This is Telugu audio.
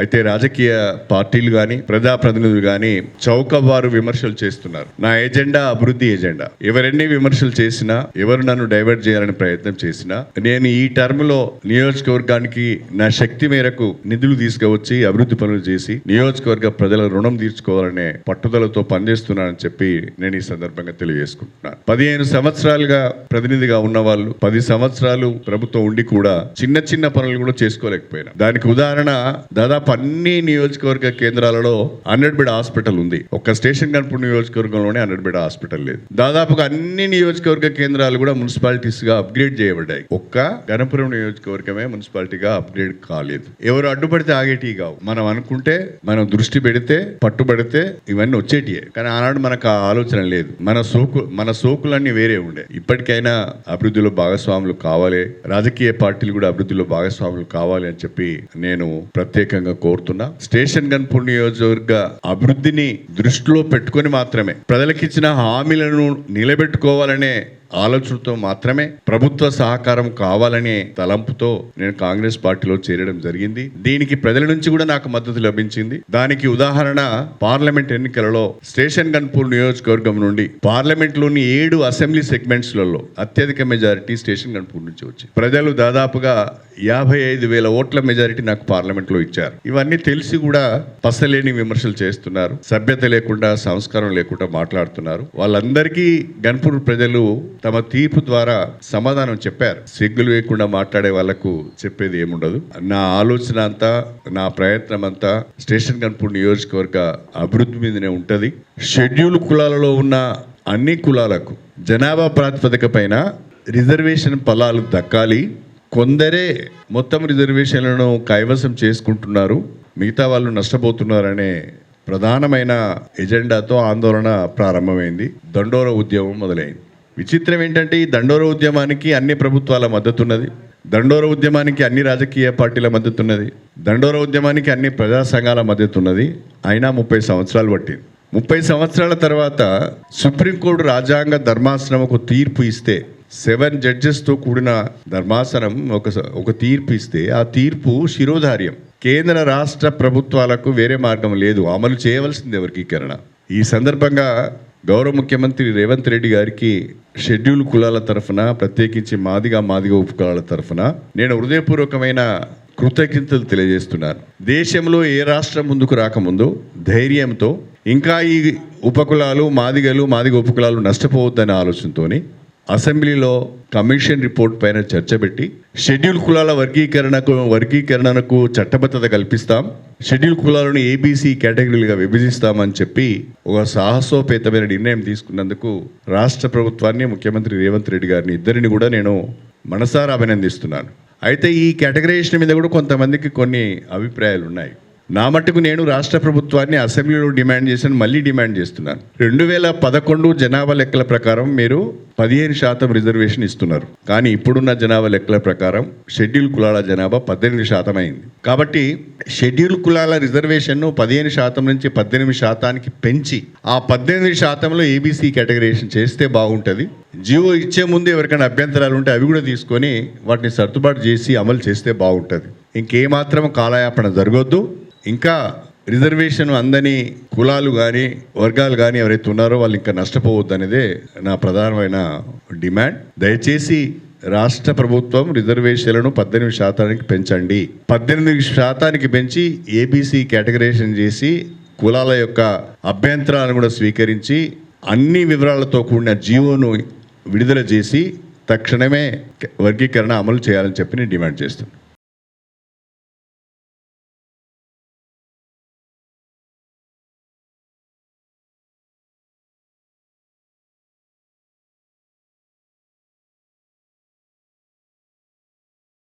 అయితే రాజకీయ పార్టీలు కానీ ప్రజాప్రతినిధులు కానీ చౌకవారు విమర్శలు చేస్తున్నారు. నా ఎజెండా అభివృద్ధి ఎజెండా. ఎవరెన్ని విమర్శలు చేసినా ఎవరు నన్ను డైవర్ట్ చేయాలని ప్రయత్నం చేసినా నేను ఈ టర్మ్లో నియోజకవర్గానికి నా శక్తి మేరకు నిధులు తీసుకువచ్చి అభివృద్ధి పనులు చేసి నియోజకవర్గ ప్రజల రుణం తీర్చుకోవాలనే పట్టుదలతో పనిచేస్తున్నానని చెప్పి నేను ఈ సందర్భంగా తెలియజేసుకుంటున్నాను పదిహేను సంవత్సరాలుగా ప్రతినిధిగా ఉన్న వాళ్ళు పది సంవత్సరాలు ప్రభుత్వం ఉండి కూడా చిన్న చిన్న పనులు కూడా చేసుకోలేకపోయినా. దానికి ఉదాహరణ దాదాపు అన్ని నియోజకవర్గ కేంద్రాలలో హండ్రెడ్ బెడ్ హాస్పిటల్ ఉంది. ఒక్క స్టేషన్ కనుపూర్ నియోజకవర్గంలోనే హండ్రెడ్ బెడ్ హాస్పిటల్ లేదు. దాదాపుగా అన్ని నియోజకవర్గ కేంద్రాలు కూడా మున్సిపాలిటీస్గా అప్గ్రేడ్ చేయబడ్డాయి. ఒక్క గణపురం నియోజకవర్గమే మున్సిపాలిటీగా అప్గ్రేడ్ కాలేదు. ఎవరు అడ్డుపడితే ఆగేటివి కావు. మనం అనుకుంటే మనం దృష్టి పెడితే పట్టుబడితే ఇవన్నీ వచ్చేటియే. కానీ ఆనాడు మనకు ఆ ఆలోచన లేదు. మన సోకు మన సోకులన్నీ వేరే ఉండే. ఇప్పటికైనా అభివృద్ధిలో భాగస్వాములు కావాలి. రాజకీయ పార్టీలు కూడా అభివృద్ధిలో భాగస్వాములు కావాలి అని చెప్పి నేను ప్రత్యేకంగా కోరుతున్నా. స్టేషన్ గన్పూర్ నియోజకవర్గ అభివృద్ధిని దృష్టిలో పెట్టుకొని మాత్రమే ప్రజలకిచ్చిన హామీలను నిలబెట్టుకోవాలనే ఆలోచనతో మాత్రమే ప్రభుత్వ సహకారం కావాలనే తలంపుతో నేను కాంగ్రెస్ పార్టీలో చేరడం జరిగింది. దీనికి ప్రజల నుంచి కూడా నాకు మద్దతు లభించింది. దానికి ఉదాహరణ పార్లమెంట్ ఎన్నికలలో స్టేషన్ గన్పూర్ నియోజకవర్గం నుండి పార్లమెంట్లోని ఏడు అసెంబ్లీ సెగ్మెంట్స్లలో అత్యధిక మెజారిటీ స్టేషన్ గన్పూర్ నుంచి వచ్చింది. ప్రజలు దాదాపుగా యాభై ఐదు వేల ఓట్ల మెజారిటీ నాకు పార్లమెంట్లో ఇచ్చారు. ఇవన్నీ తెలిసి కూడా పసలేని విమర్శలు చేస్తున్నారు. సభ్యత లేకుండా సంస్కారం లేకుండా మాట్లాడుతున్నారు. వాళ్ళందరికీ గన్పూర్ ప్రజలు తమ తీర్పు ద్వారా సమాధానం చెప్పారు. సిగ్గులు వేయకుండా మాట్లాడే వాళ్ళకు చెప్పేది ఏముండదు. నా ఆలోచన అంతా నా ప్రయత్నం అంతా స్టేషన్ కన్పూర్ నియోజకవర్గ అభివృద్ధి మీదనే ఉంటుంది. షెడ్యూల్ కులాలలో ఉన్న అన్ని కులాలకు జనాభా ప్రాతిపదిక పైన రిజర్వేషన్ ఫలాలు దక్కాలి. కొందరే మొత్తం రిజర్వేషన్లను కైవసం చేసుకుంటున్నారు. మిగతా వాళ్ళు నష్టపోతున్నారనే ప్రధానమైన ఎజెండాతో ఆందోళన ప్రారంభమైంది. దండోర ఉద్యమం మొదలైంది. విచిత్రం ఏంటంటే ఈ దండోర ఉద్యమానికి అన్ని ప్రభుత్వాల మద్దతు ఉన్నది దండోర ఉద్యమానికి అన్ని రాజకీయ పార్టీల మద్దతు ఉన్నది దండోర ఉద్యమానికి అన్ని ప్రజా సంఘాల మద్దతు ఉన్నది అయినా ముప్పై సంవత్సరాలు పట్టింది. ముప్పై సంవత్సరాల తర్వాత సుప్రీంకోర్టు రాజ్యాంగ ధర్మాసనం ఒక తీర్పు ఇస్తే సెవెన్ జడ్జెస్తో కూడిన ధర్మాసనం ఒక ఒక తీర్పు ఇస్తే ఆ తీర్పు శిరోధార్యం. కేంద్ర రాష్ట్ర ప్రభుత్వాలకు వేరే మార్గం లేదు. అమలు చేయవలసింది వర్గీకరణ ఈ సందర్భంగా గౌరవ ముఖ్యమంత్రి రేవంత్ రెడ్డి గారికి షెడ్యూల్ కులాల తరఫున ప్రత్యేకించి మాదిగా మాదిగా ఉపకులాల తరఫున నేను హృదయపూర్వకమైన కృతజ్ఞతలు తెలియజేస్తున్నాను. దేశంలో ఏ రాష్ట్రం ముందుకు రాకముందు ధైర్యంతో ఇంకా ఈ ఉపకులాలు మాదిగలు మాదిగ ఉపకులాలు నష్టపోవద్దనే ఆలోచనతోని అసెంబ్లీలో కమిషన్ రిపోర్ట్ పైన చర్చ పెట్టి షెడ్యూల్ కులాల వర్గీకరణకు వర్గీకరణకు చట్టబద్ధత కల్పిస్తాం షెడ్యూల్ కులాలను ఏబీసీ కేటగిరీలుగా విభజిస్తామని చెప్పి ఒక సాహసోపేతమైన నిర్ణయం తీసుకున్నందుకు రాష్ట్ర ప్రభుత్వాన్ని ముఖ్యమంత్రి రేవంత్ రెడ్డి గారిని ఇద్దరిని కూడా నేను మనసారా అభినందిస్తున్నాను. అయితే ఈ కేటగరైజేషన్ మీద కూడా కొంతమందికి కొన్ని అభిప్రాయాలు ఉన్నాయి నా మట్టుకు నేను రాష్ట్ర ప్రభుత్వాన్ని అసెంబ్లీలో డిమాండ్ చేశాను మళ్ళీ డిమాండ్ చేస్తున్నాను. రెండు వేల పదకొండు జనాభా లెక్కల ప్రకారం మీరు పదిహేను శాతం రిజర్వేషన్ ఇస్తున్నారు. కానీ ఇప్పుడున్న జనాభా లెక్కల ప్రకారం షెడ్యూల్ కులాల జనాభా పద్దెనిమిది శాతం అయింది. కాబట్టి షెడ్యూల్ కులాల రిజర్వేషన్ను పదిహేను శాతం నుంచి పద్దెనిమిది శాతానికి పెంచి ఆ పద్దెనిమిది శాతంలో ఏబీసీ కేటగరైజేషన్ చేస్తే బాగుంటుంది. జియో ఇచ్చే ముందు ఎవరికైనా అభ్యంతరాలు ఉంటే అవి కూడా తీసుకొని వాటిని సర్దుబాటు చేసి అమలు చేస్తే బాగుంటుంది. ఇంకేమాత్రం కాలయాపన జరగొద్దు. ఇంకా రిజర్వేషన్ అందని కులాలు కానీ వర్గాలు కానీ ఎవరైతే ఉన్నారో వాళ్ళు ఇంకా నష్టపోవద్దు అనేదే నా ప్రధానమైన డిమాండ్. దయచేసి రాష్ట్ర ప్రభుత్వం రిజర్వేషన్లను పద్దెనిమిది శాతానికి పెంచండి. పద్దెనిమిది శాతానికి పెంచి ఏబీసీ కేటగరైజేషన్ చేసి కులాల యొక్క అభ్యంతరాలను కూడా స్వీకరించి అన్ని వివరాలతో కూడిన జీవోను విడుదల చేసి తక్షణమే వర్గీకరణ అమలు చేయాలని చెప్పి నేను డిమాండ్ చేస్తున్నాను.